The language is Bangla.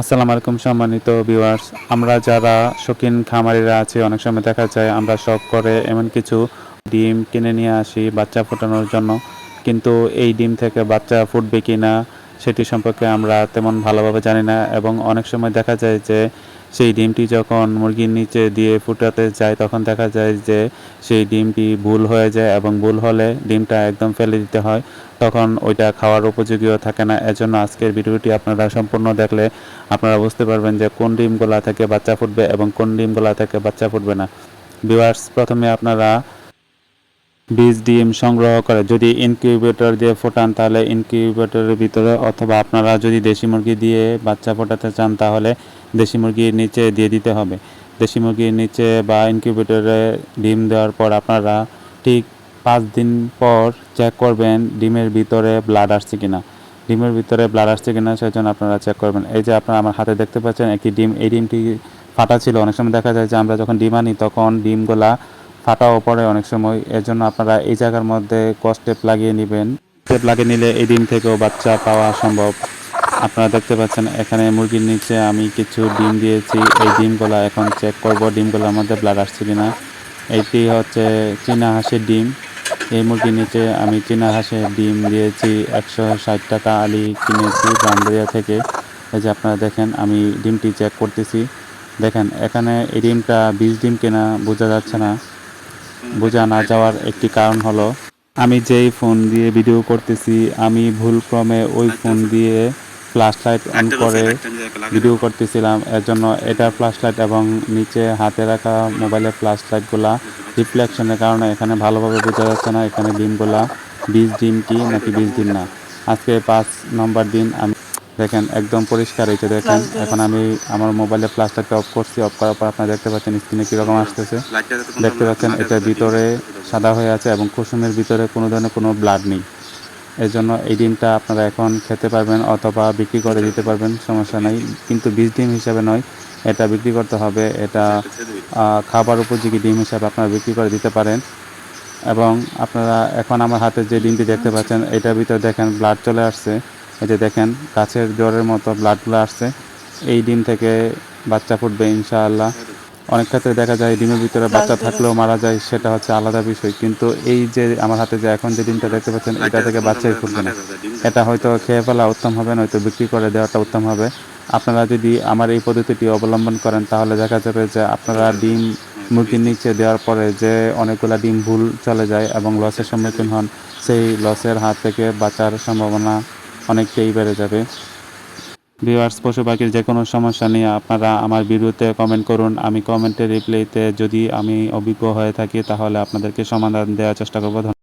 আসসালামু আলাইকুম, সম্মানিত ভিউয়ার্স আমরা যারা শৌখিন খামারিরা আছি, অনেক সময় দেখা যায় আমরা শখ করে এমন কিছু ডিম কিনে নিয়ে আসি বাচ্চা ফোটানোর জন্য। কিন্তু এই ডিম থেকে বাচ্চা ফুটবে কি না সেটি সম্পর্কে আমরা তেমন ভালোভাবে জানি না এবং অনেক সময় দেখা যায় যে সেই ডিমটি যখন মুরগির নিচে দিয়ে ফুটাতে যায়, তখন দেখা যায় যে সেই ডিমটি ভুল হয়ে যায় এবং ভুল হলে ডিমটা একদম ফেলে দিতে হয়। তখন ওইটা খাওয়ার উপযোগীও থাকে না। এজন্য আজকের ভিডিওটি আপনারা সম্পূর্ণ দেখলে আপনারা বুঝতে পারবেন যে কোন ডিমগুলা থেকে বাচ্চা ফুটবে এবং কোন ডিমগুলা থেকে বাচ্চা ফুটবে না। ভিউয়ার্স, প্রথমে আপনারা বীজ ডিম সংগ্রহ করে। যদি ইনকিউবেটর দিয়ে ফোটান, তাহলে ইনকিউবেটরের ভিতরে অথবা আপনারা যদি দেশি মুরগি দিয়ে বাচ্চা ফোটাতে চান, তাহলে দেশি মুরগির নিচে দিয়ে দিতে হবে। দেশি মুরগির নিচে বা ইনকিউবেটরে ডিম দেওয়ার পর আপনারা ঠিক পাঁচ দিন পর চেক করবেন ডিমের ভিতরে ব্লাড আসছে কিনা। ডিমের ভিতরে ব্লাড আসছে কিনা, সেজন্য আপনারা চেক করবেন। এই যে আপনারা আমার হাতে দেখতে পাচ্ছেন, একটি ডিম, এই ডিমটি ফাটা ছিল। অনেক সময় দেখা যায় যে আমরা যখন ডিম আনি, তখন ডিমগুলা ফাটাও পড়ে অনেক সময় এর জন্য আপনারা এই জায়গার মধ্যে কস্টেপ লাগিয়ে নেবেন। টেপ লাগিয়ে নিলে এই ডিম থেকেও বাচ্চা পাওয়া সম্ভব। আপনারা দেখতে পাচ্ছেন, এখানে মুরগির নিচে আমি কিছু ডিম দিয়েছি। এই ডিমগুলা এখন চেক করব, ডিমগুলোর মধ্যে ব্লাড আসছে কিনা। এইটি হচ্ছে চীনা হাঁসের ডিম। এই মুরগির নিচে আমি চীনা হাঁসের ডিম দিয়েছি, একশো ষাট টাকা আলি কিনেছি ব্রান্ডেরিয়া থেকে। এই যে আপনারা দেখেন, আমি ডিমটি চেক করতেছি। দেখেন, এখানে এই ডিমটা বীজ ডিম কেনা, বোঝা যাচ্ছে না। বোঝা না যাওয়ার একটি কারণ হলো আমি যেই ফোন দিয়ে ভিডিও করতেছি আমি ভুলক্রমে ওই ফোন দিয়ে ফ্ল্যাশ লাইট অন করে ভিডিও করতেছিলাম। এর জন্য এটার ফ্ল্যাশ লাইট এবং নিচে হাতে রাখা মোবাইলের ফ্ল্যাশ লাইটগুলা রিফ্লেকশনের কারণে এখানে ভালোভাবে বোঝা যাচ্ছে না এখানে ডিমগুলা বীজ ডিম কি নাকি বীজ ডিম না। আজকে পাঁচ নম্বর দিন আমি দেখেন একদম পরিষ্কার এই দেখেন এখন আমি আমার মোবাইলে ফ্ল্যাশ অফ করছি অফ করার পর আপনারা দেখতে পাচ্ছেন স্ক্রিনে কীরকম আসতেছে। দেখতে পাচ্ছেন এটার ভিতরে সাদা হয়ে আছে এবং কুসুমের ভিতরে কোনো ধরনের কোনো ব্লাড নেই। এর জন্য এই ডিমটা আপনারা এখন খেতে পারবেন অথবা বিক্রি করে দিতে পারবেন সমস্যা নেই। কিন্তু বীজ ডিম হিসাবে নয় এটা বিক্রি করতে হবে এটা খাবার উপযোগী ডিম হিসাবে আপনারা বিক্রি করে দিতে পারেন। এবং আপনারা এখন আমার হাতে যে ডিমটি দেখতে পাচ্ছেন এটার ভিতরে দেখেন ব্লাড চলে আসছে। এই যে দেখেন গাছের জ্বরের মতো ব্লাডগুলো আসছে। এই ডিম থেকে বাচ্চা ফুটবে ইনশাআল্লাহ। অনেক ক্ষেত্রে দেখা যায় ডিমের ভিতরে বাচ্চা থাকলেও মারা যায় সেটা হচ্ছে আলাদা বিষয়। কিন্তু এই যে আমার হাতে যে এখন যে ডিমটা দেখতে পাচ্ছেন এটা থেকে বাচ্চাই ফুটবে না। এটা হয়তো খেয়ে ফেলা উত্তম হবে নয়তো বিক্রি করে দেওয়াটা উত্তম হবে। আপনারা যদি আমার এই পদ্ধতিটি অবলম্বন করেন তাহলে দেখা যাবে যে আপনারা ডিম মুরগির নিচে দেওয়ার পরে যে অনেকগুলা ডিম ভুল চলে যায় এবং লসের সম্মুখীন হন সেই লসের হাত থেকে বাঁচার সম্ভাবনা অনেকটাই বেড়ে যাবে। ভিউয়ার্স পশু পাখির যে কোনো সমস্যা নিয়ে আপনারা আমার ভিডিওতে কমেন্ট করুন। আমি কমেন্টের রিপ্লাইতে যদি আমি অভিজ্ঞ হয়ে থাকি, তাহলে আপনাদেরকে সমাধান দেওয়ার চেষ্টা করব।